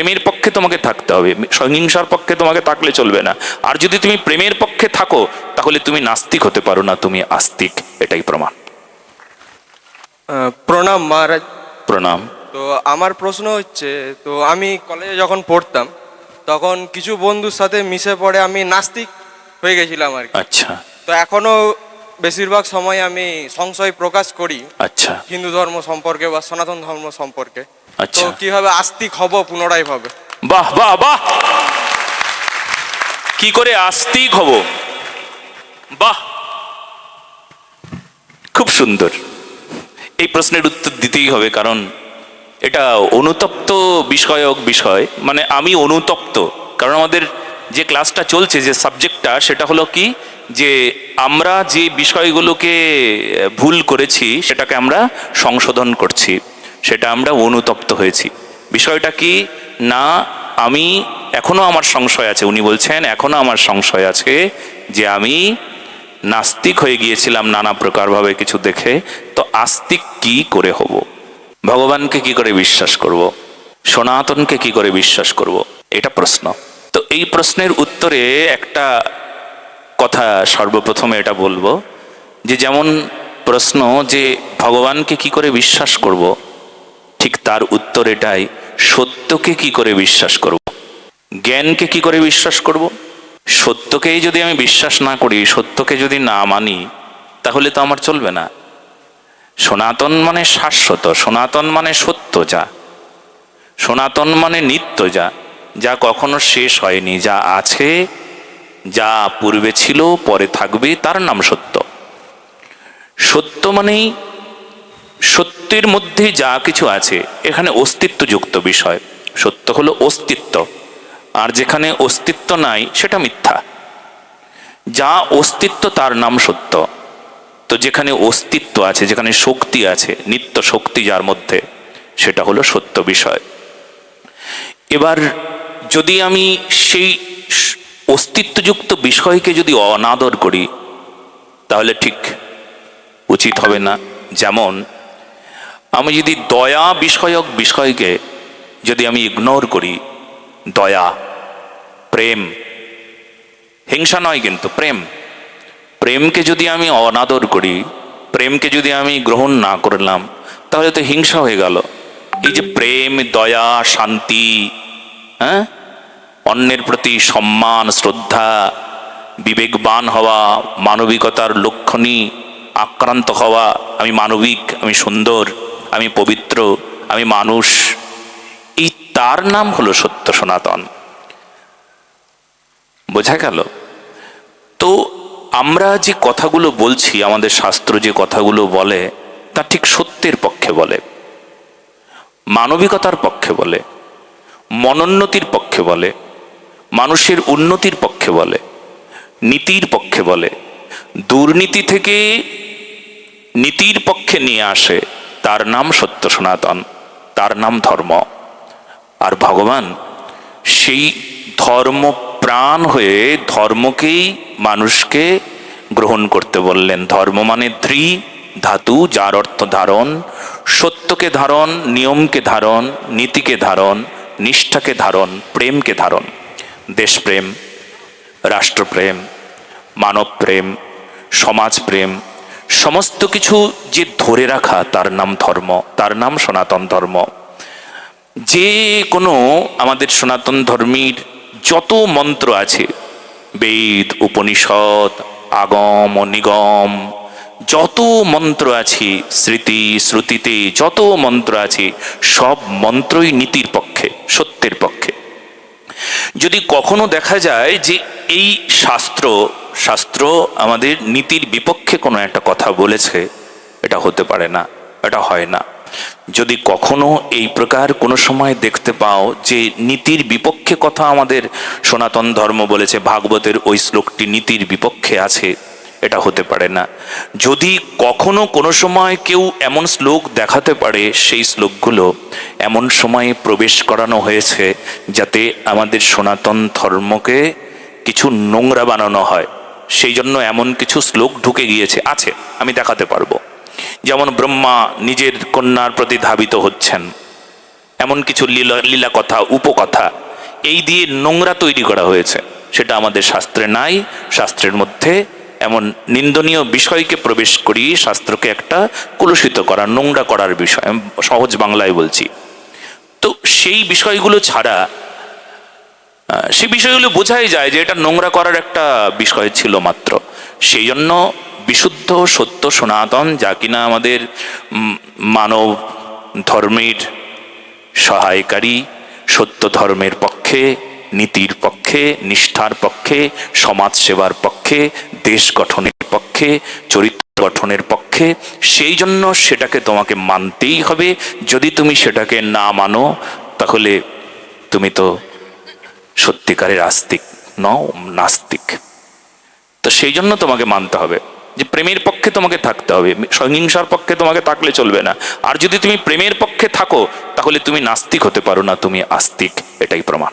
প্রেমের পক্ষে তোমাকে থাকতে হবে। সহিংসার পক্ষে তোমাকে থাকলে চলবে না। আর যদি তুমি প্রেমের পক্ষে থাকো তাহলে তুমি নাস্তিক হতে পারো না তুমি আস্তিক। এটাই প্রমাণ। প্রণাম মহারাজ। প্রণাম। তো আমার প্রশ্ন হচ্ছে তো আমি কলেজে যখন পড়তাম তখন কিছু বন্ধুর সাথে মিশে পড়ে আমি নাস্তিক হয়ে গেছিলাম আর আচ্ছা। তো এখনও বেশিরভাগ সময় আমি সংশয় প্রকাশ করি। আচ্ছা। হিন্দু ধর্ম সম্পর্কে বা সনাতন ধর্ম সম্পর্কে। আচ্ছা। কীভাবে আস্তিক হব পুনরায় ভাবে। বাহ বাহ বাহ। কি করে আস্তিক হব? বাহ। খুব সুন্দর। এই প্রশ্নের উত্তর দিতেই হবে কারণ এটা অনুতপ্ত বিষয়ক বিষয়। মানে আমি অনুতপ্ত কারণ আমাদের যে ক্লাসটা চলছে যে সাবজেক্টটা সেটা হলো কি? যে আমরা যে বিষয়গুলোকে ভুল করেছি সেটাকে আমরা সংশোধন করছি। সেটা আমরা অনুতপ্ত হয়েছি। বিষয়টা কি? না, আমি, এখনও আমার সংশয় আছে। উনি বলছেন, এখনও আমার সংশয় আছে যে আমি নাস্তিক হয়ে গিয়েছিলাম নানা প্রকারভাবে কিছু দেখে, তো আস্তিক কি করে হব? ভগবানকে কি করে বিশ্বাস করব? সনাতনকে কি করে বিশ্বাস করব? এটা প্রশ্ন। তো এই প্রশ্নের উত্তরে একটা কথা সর্বপ্রথমে এটা বলব যে, যেমন প্রশ্ন যে, ভগবানকে কি করে বিশ্বাস করব? ঠিক তার উত্তর এটাই, সত্যকে কি করে বিশ্বাস করব? জ্ঞানকে কি করে বিশ্বাস করব? সত্যকেই যদি আমি বিশ্বাস না করি, সত্যকে যদি না মানি, তাহলে তো আমার চলবে না। সনাতন মানে শাশ্বত, সনাতন মানে সত্য যা। সনাতন মানে নিত্য যা যা কখনো শেষ হয়নি, যা আছে, যা পূর্বে ছিল, পরে থাকবে, তার নাম সত্য। সত্য মানেই সত্যের মধ্যে যা কিছু আছে, এখানে অস্তিত্বযুক্ত বিষয়। সত্য হলো অস্তিত্ব। আর যেখানে অস্তিত্ব নাই, সেটা মিথ্যা। যা অস্তিত্ব, তার নাম সত্য। তো যেখানে অস্তিত্ব আছে, যেখানে শক্তি আছে, নিত্য শক্তি যার মধ্যে, সেটা হলো সত্য বিষয়। এবার যদি আমি সেই অস্তিত্বযুক্ত বিষয়কে যদি অনাদর করি, তাহলে ঠিক উচিত হবে না। যেমন আমি যদি দয়া বিষয়ক বিষয়কে যদি আমি ইগনোর করি, দয়া, প্রেম, হিংসা নয় কিন্তু প্রেম, প্রেমকে যদি আমি অনাদর করি, প্রেমকে যদি আমি গ্রহণ না করলাম, তাহলে তো হিংসা হয়ে গেল। এই যে প্রেম, দয়া, শান্তি হ্যাঁ? অন্যের প্রতি সম্মান, শ্রদ্ধা, বিবেকবান হওয়া, মানবিকতার লক্ষণী, আক্রান্ত হওয়া, আমি মানবিক, আমি সুন্দর আমি পবিত্র, আমি মানুষ। এই তার নাম হলো সত্য সনাতন। বোঝা গেল? তো আমরা যে কথাগুলো বলছি, আমাদের শাস্ত্র যে কথাগুলো বলে, তা ঠিক সত্যের পক্ষে বলে, মানবিকতার পক্ষে বলে, মনোন্নতির পক্ষে বলে, মানুষের উন্নতির পক্ষে বলে, নীতির পক্ষে বলে, দুর্নীতি থেকে নীতির পক্ষে নিয়ে আসে তার নাম সত্য সনাতন, তার নাম ধর্ম। আর ভগবান সেই ধর্ম প্রাণ হয়ে ধর্মকেই মানুষকে গ্রহণ করতে বললেন। ধর্ম মানে ধ্রি ধাতু, যার অর্থ ধারণ, সত্যকে ধারণ, নিয়মকে ধারণ, নীতিকে ধারণ, নিষ্ঠাকে ধারণ, প্রেমকে ধারণ। দেশপ্রেম, রাষ্ট্রপ্রেম, মানবপ্রেম, সমাজপ্রেম সমস্ত কিছু যে ধরে রাখা, তার নাম ধর্ম, তার নাম সনাতন ধর্ম। যে কোনো আমাদের সনাতন ধর্মীর যত মন্ত্র আছে, বেদ, উপনিষদ, আগম নিগম, যত মন্ত্র আছে, স্মৃতি, শ্রুতিতে যত মন্ত্র আছে, সব মন্ত্রই নীতির পক্ষে, সত্যের পক্ষে। যদি কখনো দেখা যায় যে এই শাস্ত্র শাস্ত্র আমাদের নীতির বিপক্ষে কোনো একটা কথা বলেছে, এটা হতে পারে না, এটা হয় না। যদি কখনো এই প্রকার কোনো সময় দেখতে পাও যে নীতির বিপক্ষে কথা আমাদের সনাতন ধর্ম বলেছে, ভাগবতের ওই শ্লোকটি নীতির বিপক্ষে আছে এটা হতে পারে না। যদি কখনো কোনো সময় কেউ এমন শ্লোক দেখাতে পারে, সেই শ্লোকগুলো এমন সময়ে প্রবেশ করানো হয়েছে যাতে আমাদের সনাতন ধর্মকে কিছু নোংরা বানানো হয়। সেই জন্য এমন কিছু শ্লোক ঢুকে গিয়েছে, আছে, আমি দেখাতে পারব। যেমন ব্রহ্মা নিজের কন্যার প্রতি ধাবিত হচ্ছেন। এমন কিছু লীলা লীলা কথা উপকথা, এই দিয়ে নোংরা তৈরি করা হয়েছে। সেটা আমাদের শাস্ত্রে নাই, শাস্ত্রের মধ্যে এমন নিন্দনীয় বিষয়কে প্রবেশ করিয়ে শাস্ত্রকে একটা কলুষিত করা, নোংরা করার বিষয় সহজ বাংলায় বলছি। তো সেই বিষয়গুলো ছাড়া সেই বিষয়গুলো বোঝাই যায় যে এটা নোংরা করার একটা বিষয় ছিল মাত্র। সেই জন্য বিশুদ্ধ, সত্য, সনাতন, যা কিনা আমাদের মানব ধর্মের সহায়কারী, সত্য ধর্মের পক্ষে, নীতির পক্ষে, নিষ্ঠার পক্ষে সমাজ সেবার পক্ষে, দেশ গঠনের পক্ষে, চরিত্র গঠনের পক্ষে, সেই জন্য সেটাকে তোমাকে মানতেই হবে। যদি তুমি সেটাকে না মানো, তাহলে তুমি তো সত্যিকারের আস্তিক নও, নাস্তিক। তো সেই জন্য তোমাকে মানতে হবে যে প্রেমের পক্ষে তোমাকে থাকতে হবে। সহিংসার পক্ষে তোমাকে থাকলে চলবে না। আর যদি তুমি প্রেমের পক্ষে থাকো, তাহলে তুমি নাস্তিক হতে পারো না, তুমি আস্তিক, এটাই প্রমাণ।